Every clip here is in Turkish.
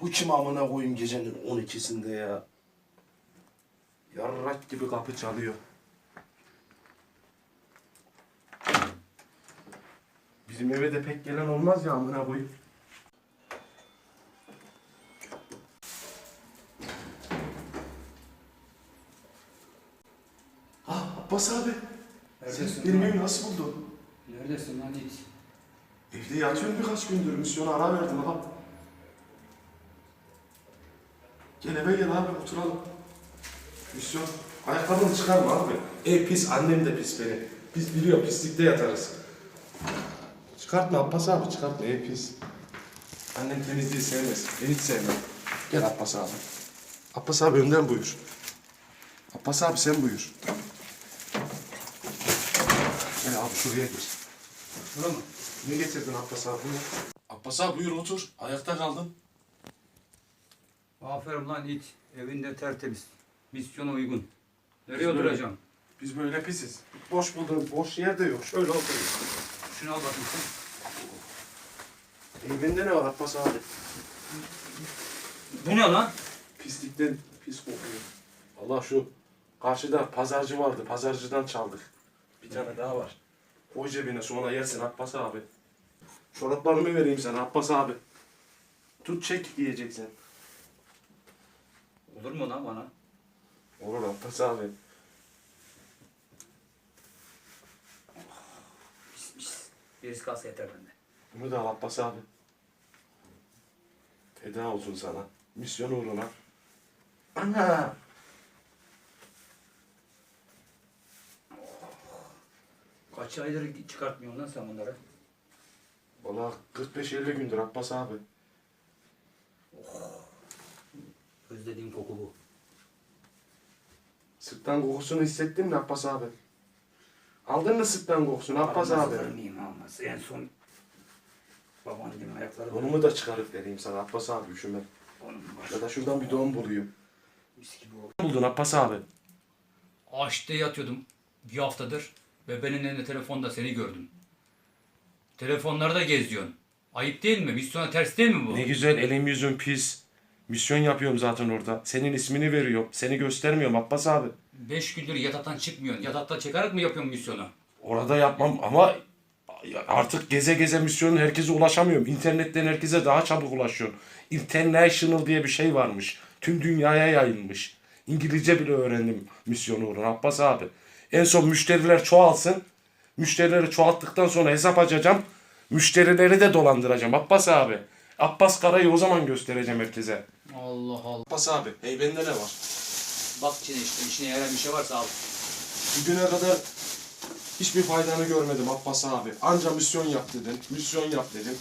Bu kim amına koyayım gecenin 12'sinde ya. Yarrak gibi kapı çalıyor. Bizim eve de pek gelen olmaz ya amına koyayım. Ah Abbas abi. Sen Neredesin benim lan? evi nasıl buldun? Neredesin lan it? Evde yatıyorum birkaç gündür. Misyona ara verdim abi. Gel eve gel abi oturalım. Misyon. Ayakkabını çıkarma abi. Ev pis, annem de pis beni. Biz biliyor pislikte yatarız. Çıkartma Abbas abi çıkartma ev pis. Annem temizliği sevmez. Ben hiç sevmem. Gel Abbas abi. Abbas abi önden buyur. Abbas abi sen buyur. Gel abi şuraya gir. Şura mı? Ne getirdin Abbas abi? Abbas abi buyur otur. Ayakta kaldın. Aferin lan it. Evinde tertemiz. Misyona uygun. Nereye Biz oturacağım? Biz böyle pisiz. Boş bulduğum boş yer de yok. Şöyle oturayım. Şunu al bakayım sen. Evinde ne var Abbas abi? Bu ne lan? Pislikten pis kokuyor. Allah şu karşıda pazarcı vardı. Pazarcıdan çaldık. Bir tane daha var. Koy cebine sonra yersin Abbas abi. Çoraplarımı vereyim sana Abbas abi. Tut çek giyeceksin. Olur mu lan bana? Olur Abbas abi. Pis pis. Birisi kalsa yeter bende. Bunu da al Abbas abi. Feda olsun sana. Misyon uğruna. Ana! Kaç aydır çıkartmıyorsun lan sen bunları? Valla 45-50 gündür Abbas abi. Özlediğim koku bu. Sıktan kokusunu hissettin mi Abbas abi? Aldın mı sıktan kokusunu Abbas abi? Almaz mıyım almaz. En son babaannemin ayakları Donumu da çıkarıp vereyim sana Abbas abi üşüme. Ya da şuradan bir don bulayım. Mis gibi oldu. Ne buldun Abbas abi? Ağaçta yatıyordum bir haftadır ve benim elinde telefonda seni gördüm. Telefonlarda geziyorsun. Ayıp değil mi? Misyona ters değil mi bu? Ne güzel elim yüzüm pis. Misyon yapıyorum zaten orada. Senin ismini veriyorum. Seni göstermiyorum Abbas abi. Beş gündür yataktan çıkmıyorsun. Yatakta çıkarak mı yapıyorsun misyonu? Orada yapmam ama artık geze geze misyonun herkese ulaşamıyorum. İnternetten herkese daha çabuk ulaşıyorum. International diye bir şey varmış. Tüm dünyaya yayılmış. İngilizce bile öğrendim misyon uğruna Abbas abi. En son müşteriler çoğalsın. Müşterileri çoğalttıktan sonra hesap açacağım. Müşterileri de dolandıracağım Abbas abi. Abbas Kara'yı o zaman göstereceğim herkese. Allah Allah. Abbas abi, hey bende ne var? Bak içine işte. içine yarayan bir şey varsa al. Bugüne kadar hiçbir faydanı görmedim Abbas abi. Anca misyon yap dedin, misyon yap dedin.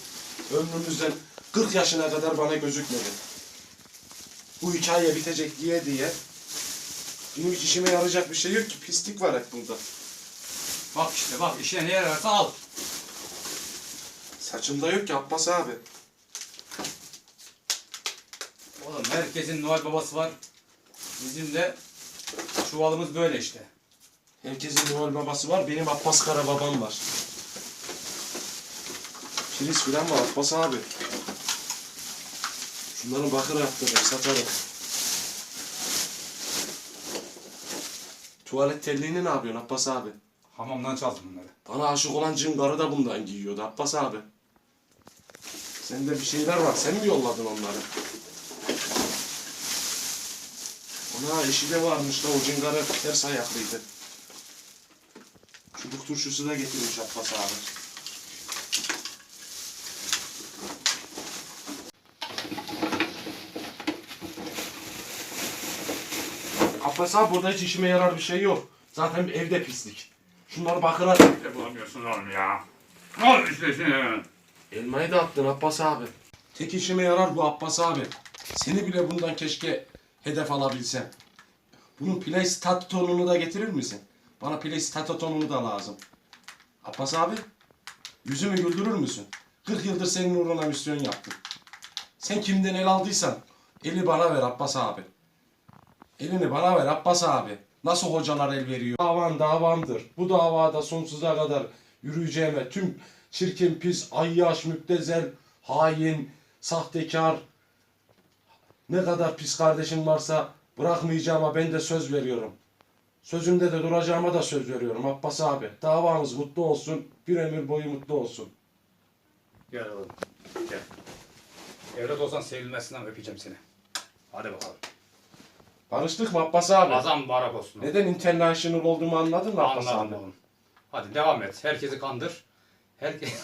Ömrümüzden 40 yaşına kadar bana gözükmedi. Bu hikaye bitecek diye diye. Benim hiç işime yarayacak bir şey yok ki. Pislik var hep burada. Bak işte bak işine ne yararsa al. Saçımda yok ki Abbas abi. Oğlum herkesin Noel babası var. Bizim de çuvalımız böyle işte. Herkesin Noel babası var. Benim Abbas Kara babam var. Priz filan var Abbas abi. Şunların bakır yaptırırım, satarım. Tuvalet telliğini ne yapıyorsun Abbas abi? Hamamdan çaldım bunları. Bana aşık olan cin karı da bundan giyiyordu Abbas abi. Sende bir şeyler var. Sen mi yolladın onları? Ona eşi de varmış da o cin karı ters ayaklıydı. Çubuk turşusu da getirmiş Abbas abi. Abbas abi burada hiç işime yarar bir şey yok. Zaten evde pislik. Şunları bakıra... Ne bulamıyorsun oğlum ya? Ne olmuş işte şimdi? Elmayı da attın Abbas abi. Tek işime yarar bu Abbas abi. Seni bile bundan keşke hedef alabilsem. Bunun PlayStation'unu da getirir misin? Bana PlayStation'unu da lazım. Abbas abi, yüzümü güldürür müsün? 40 yıldır senin uğruna misyon yaptım. Sen kimden el aldıysan eli bana ver Abbas abi. Elini bana ver Abbas abi. Nasıl hocalar el veriyor? Davan davandır. Bu davada sonsuza kadar yürüyeceğime tüm çirkin, pis, ayyaş, müptezel, hain, sahtekar, Ne kadar pis kardeşin varsa bırakmayacağıma ben de söz veriyorum. Sözümde de duracağıma da söz veriyorum Abbas abi. Davamız mutlu olsun, bir ömür boyu mutlu olsun. Gel oğlum. Gel. Evlat olsan sevilmezsin ama öpeceğim seni. Hadi bakalım. Barıştık mı Abbas abi? Azam mübarek olsun. Neden international olduğumu anladın mı Abbas Anladım abi? oğlum. Hadi devam et. Herkesi kandır. Herkes...